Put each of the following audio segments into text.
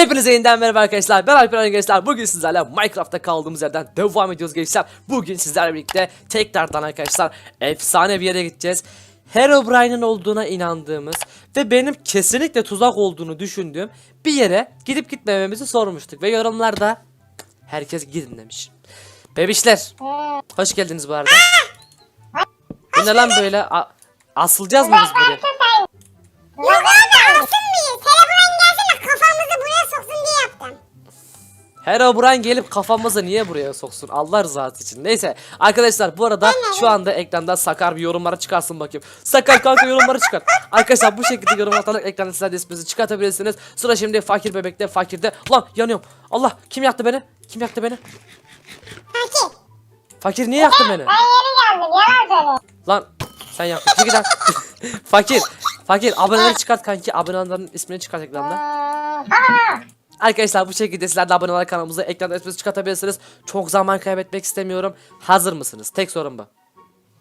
Hepinize yeniden merhaba arkadaşlar. Ben Alper arkadaşlar. Bugün sizlerle Minecraft'ta kaldığımız yerden devam ediyoruz gençler. Bugün sizlerle birlikte tekrardan arkadaşlar efsane bir yere gideceğiz. Herobrine'in olduğuna inandığımız ve benim kesinlikle tuzak olduğunu düşündüğüm bir yere gidip gitmememizi sormuştuk. Ve yorumlarda herkes gidin demiş. Bebişler hoş geldiniz bu arada. Bu ne lan böyle? A- asılacağız mı biz buraya? Herobrine gelip kafamızı niye buraya soksun Allah rızası için. Neyse arkadaşlar bu arada şu anda ekranda Sakar bir yorumlara çıkarsın bakayım. Sakar kanka yorumları çıkar. Arkadaşlar bu şekilde yorum atarak ekranda sizler de isminizi çıkartabilirsiniz. Sıra şimdi fakir bebekte fakirde. Lan yanıyorum. Allah kim yaktı beni? Kim yaktı beni? Fakir. Fakir niye yaktı beni? Ben yeni geldim yalan söyle. Lan sen yaktın. Çık lan. fakir. Fakir aboneleri çıkart kanki. Abonelerin ismini çıkart ekranda. Aa, Arkadaşlar bu şekilde sizler de abone olarak kanalımıza ekranda isminizi çıkartabilirsiniz. Çok zaman kaybetmek istemiyorum. Hazır mısınız? Tek sorun bu.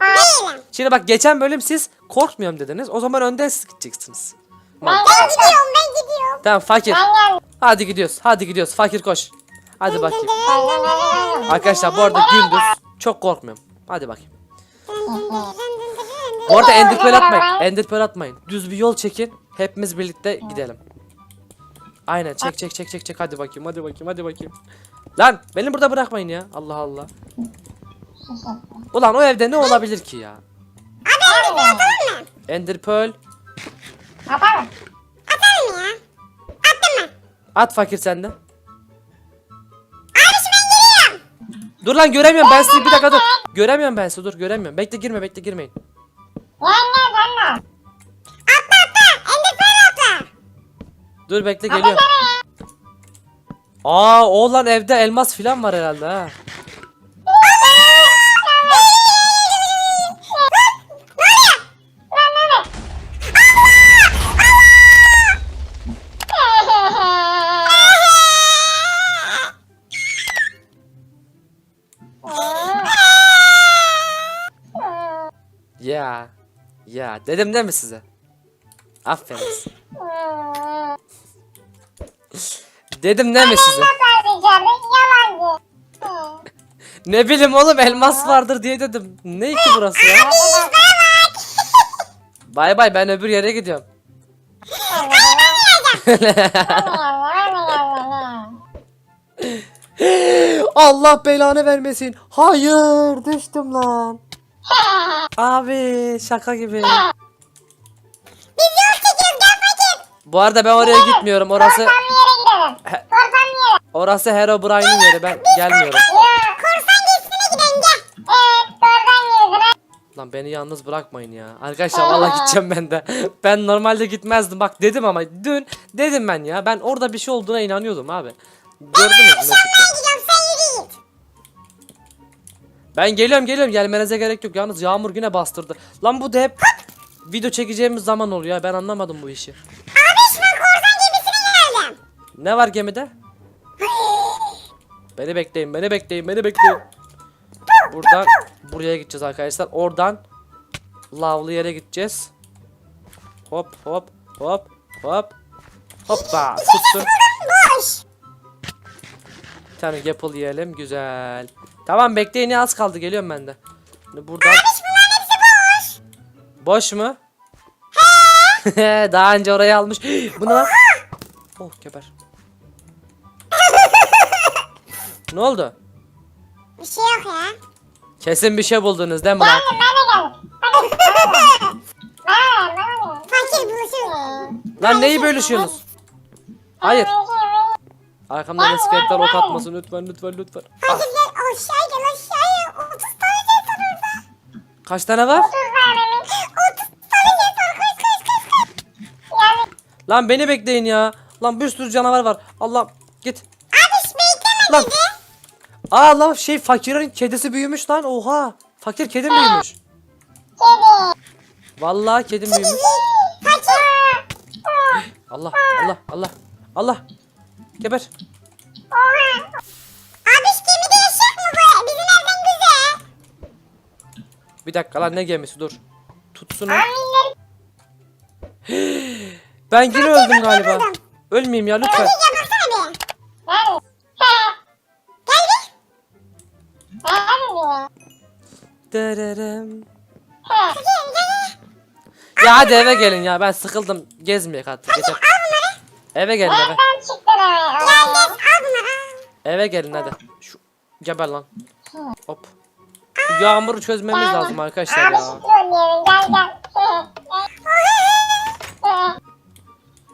Değilim. Şimdi bak geçen bölüm siz korkmuyorum dediniz. O zaman önden siz gideceksiniz. Tamam. Ben gidiyorum ben gidiyorum. Tamam fakir. Ben geldim. Hadi gidiyoruz. Hadi gidiyoruz. Fakir koş. Hadi bakayım. Arkadaşlar bu arada gündüz. Çok korkmuyorum. Hadi bakayım. Bu arada ender pearl atmayın. Ender pearl atmayın. Düz bir yol çekin. Hepimiz birlikte gidelim. Aynen çek çek çek çek çek hadi bakayım hadi bakayım hadi bakayım. Lan beni burada bırakmayın ya. Allah Allah. Ulan o evde ne olabilir ki ya? Ender pearl. Atarım. Atarım ya. Attım mı? At fakir sende. Abi ben geliyorum. Dur lan göremiyorum ben sizi bir dakika dur. Göremiyorum ben sizi dur göremiyorum. Bekle girme bekle girmeyin. Yanına yanına. Atla Dur bekle geliyorum. Aa oğlan evde elmas filan var herhalde ha. Ya. Ya dedim değil mi size? Aferin. Dedim değil mi size? Yalancı. Ne bileyim oğlum elmas vardır diye dedim. Ne ki burası ya? Bay bay ben öbür yere gidiyorum. Allah belanı vermesin. Hayır düştüm lan. Abi şaka gibi. Bu arada ben oraya gitmiyorum. Orası Korsan Korsan yere. orası Herobrine'in yeri. Ben gelmiyorum. Ya. Korsan gezisine gidelim gel. Evet korsan gezisine. Lan beni yalnız bırakmayın ya. Arkadaşlar vallahi gideceğim ben de. Ben normalde gitmezdim. Bak dedim ama dün dedim ben ya. Ben orada bir şey olduğuna inanıyordum abi. Gördünüz mü? Ben gidiyorum sen yürü git. Ben geliyorum geliyorum gelmenize gerek yok. Yalnız yağmur yine bastırdı. Lan bu da hep video çekeceğimiz zaman oluyor. Ben anlamadım bu işi. Abi ben korsan gemisine geldim. Ne var gemide? Beni bekleyin, beni bekleyin, beni bekleyin. Buradan buraya gideceğiz arkadaşlar. Oradan lavlı yere gideceğiz. Hop hop hop hop. Hoppa tuttum. Boş. Bir tane apple yiyelim. Güzel. Tamam bekleyin az kaldı. Geliyorum ben de. Şimdi buradan. Bunların hepsi boş. Boş mu? Daha önce orayı almış. Bu ne lan? Oh geber. Ne oldu? Bir şey yok ya. Kesin bir şey buldunuz değil mi lan? Ben de geldim. Hadi. Ben ben Fakir buluşuruz. Lan neyi bölüşüyorsunuz? Hayır. Arkamdan iskeletler ok atmasın lütfen lütfen lütfen. Ah, Fakir gel aşağı gel aşağıya. 30 tane şey var orada. kaç tane var? 30 tane. 30 tane şey var. Koş koş koş koş. Yani Lan beni bekleyin ya. Lan bir sürü canavar var. Allah git. abi hiç bekleme Lan. dedi. Aa lan şey fakirin kedisi büyümüş lan. Oha. Fakir kedim büyümüş. Kedi. Vallahi kedim büyümüş. Fakir. Allah Allah Allah Allah. Geber. Oha. Abi hiç gemide yaşak mı bu? Bizim evden güzel. Bir dakika lan ne gemisi dur. Tutsun. Aminleri. Ben yine öldüm galiba. Ölmeyeyim ya lütfen. Gel. Ya hadi eve gelin ya ben sıkıldım gezmeyek artık yeter. Eve gelin eve. Nereden çıktın oraya? Gel gel. Al bunları. Al. Eve gelin hadi. Şu geber lan. Hop. Şu yağmuru çözmemiz lazım arkadaşlar Abi ya. şükür oynayalım. Gel gel. Hı, hı. Hı.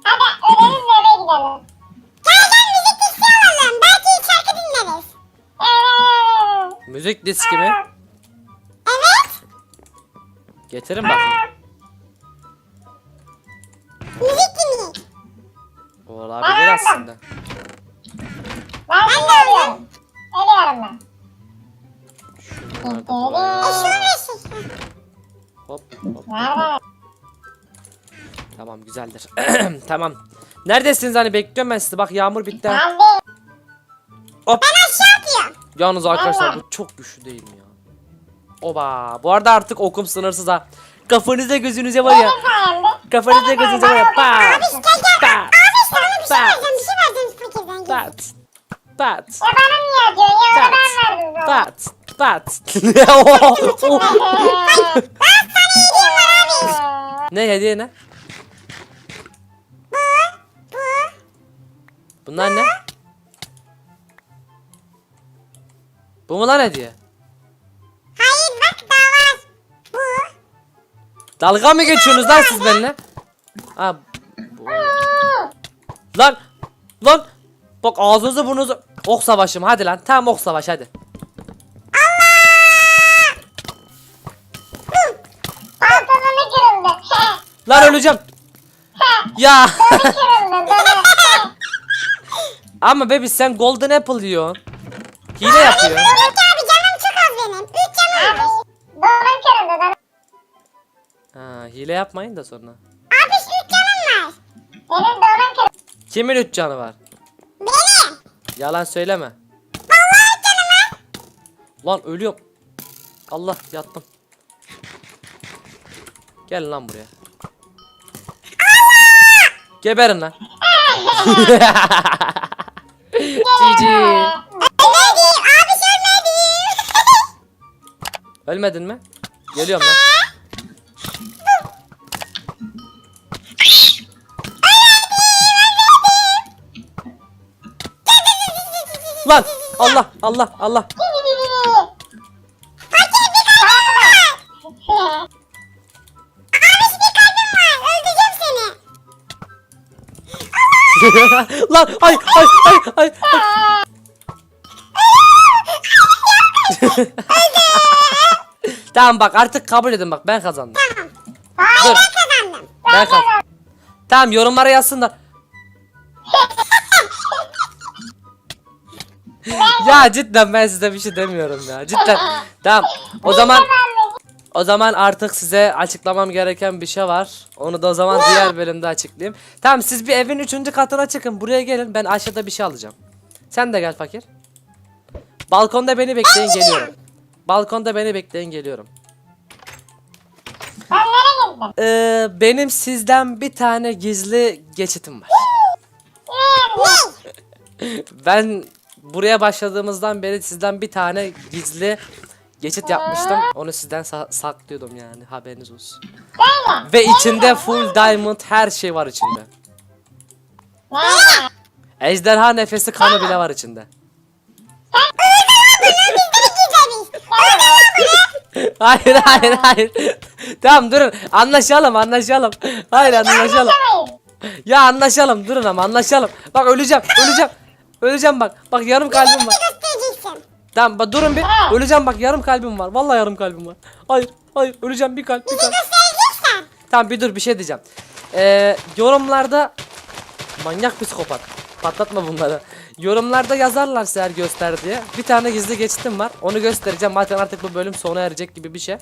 Hadi ölelim de eve gidelim. Gel gel müzik listi alalım. Belki şarkı dinleriz. Evet. Müzik diski mi? Getirin bakayım. Müzik dinleyin. Olabilir aslında. Ben de ölüyorum. Ölüyorum ben. Şunları da E buraya. Hop hop. Nerede? Tamam güzeldir. tamam. Neredesiniz hani bekliyorum ben sizi. Bak yağmur bitti. ha. Ben de. Hop. Ben aşağı yapıyorum. Yalnız arkadaşlar bu çok güçlü değil mi ya? Oba. Bu arada artık okum sınırsız ha. Kafanıza gözünüze var ya. Kafanıza gözünüze var ya. Pat. Abi gel gel. Abi sana bir şey vereceğim. Bir şey vereceğim fakirden. Pat. Pat. Ya bana niye atıyorsun? Ya Pat. ben verdim. Pat. Pat. ne hediye ne? Bu. Bunlar ne? Bu mu lan hediye? Dalga mı geçiyorsunuz lan siz benimle? Ha. bu. Lan. Lan. Bak ağzınızı burnunuzu. Ok savaşım hadi lan. Tamam ok savaş hadi. Pantolonu kırıldı. Lan öleceğim. Ya. Kırıldı. Donu. Ama bebi sen golden apple yiyorsun. Hile yapıyor. Evet Ha, hile yapmayın da sonra. Abi üç canım var. Benim donum kırıldı. Kimin üç canı var? Benim. Yalan söyleme. Vallahi canım var. Lan ölüyorum. Allah yattım. Gel lan buraya. Geberin lan. Cici. Abi ölmedi. Ölmedin mi? Geliyorum lan. Lan Allah Allah Allah. Lan ay ay ay ay. tamam bak artık kabul edin bak ben kazandım. Hayır Dur. ben kazandım. Ben kazandım. Tamam yorumlara yazsınlar. Ya cidden ben size bir şey demiyorum ya. Cidden. Tamam. O zaman o zaman artık size açıklamam gereken bir şey var. Onu da o zaman diğer bölümde açıklayayım. Tamam siz bir evin üçüncü katına çıkın. Buraya gelin. Ben aşağıda bir şey alacağım. Sen de gel fakir. Balkonda beni bekleyin geliyorum. Balkonda beni bekleyin geliyorum. Ee, benim sizden bir tane gizli geçitim var. Ben buraya başladığımızdan beri sizden bir tane gizli geçit yapmıştım. Onu sizden sa- saklıyordum yani haberiniz olsun. Ve içinde full diamond her şey var içinde. Ejderha nefesi kanı bile var içinde. hayır hayır hayır. tamam durun anlaşalım anlaşalım. Hayır anlaşalım. Ya anlaşalım durun ama anlaşalım. Bak öleceğim öleceğim. Öleceğim bak. Bak yarım kalbim var. Göstereceksin. Tamam bak durun bir. Öleceğim bak yarım kalbim var. Vallahi yarım kalbim var. Hayır hayır öleceğim bir kalp bir kalp. Göstereceksen. Tamam bir dur bir şey diyeceğim. Ee, yorumlarda manyak psikopat. Patlatma bunları. Yorumlarda yazarlarsa eğer göster diye. Bir tane gizli geçitim var. Onu göstereceğim. Zaten artık bu bölüm sona erecek gibi bir şey.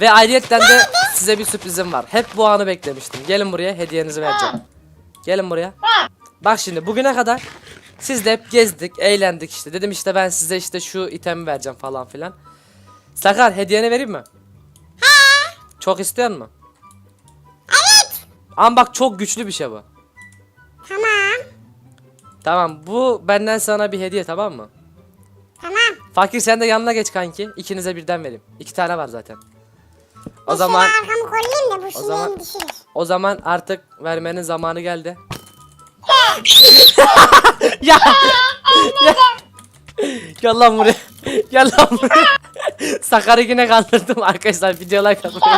Ve ayrıyetten de size bir sürprizim var. Hep bu anı beklemiştim. Gelin buraya hediyenizi vereceğim. Gelin buraya. Ha. Bak şimdi bugüne kadar siz de hep gezdik, eğlendik işte. Dedim işte ben size işte şu itemi vereceğim falan filan. Sakar hediyeni vereyim mi? Çok istiyor mu? Evet. Ama bak çok güçlü bir şey bu. Tamam. Tamam bu benden sana bir hediye tamam mı? Tamam. Fakir sen de yanına geç kanki. İkinize birden vereyim. İki tane var zaten. O zaman arkamı kollayayım da bu şimdi zaman- düşürür. o zaman artık vermenin zamanı geldi. ya. ya. Gel lan buraya. Gel lan buraya. Sakar'ı yine kandırdım arkadaşlar. Videolar kandırdım.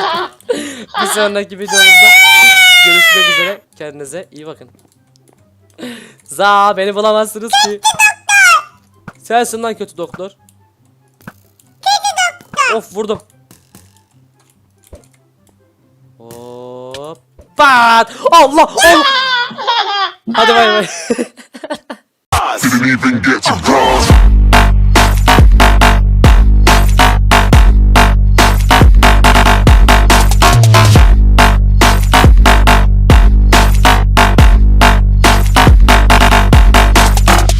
bir sonraki videomuzda görüşmek üzere. Kendinize iyi bakın. Za beni bulamazsınız ki. Sensin lan kötü doktor. Of vurdum. Hop. Allah Allah. അത് ah! Didn't even get to cross.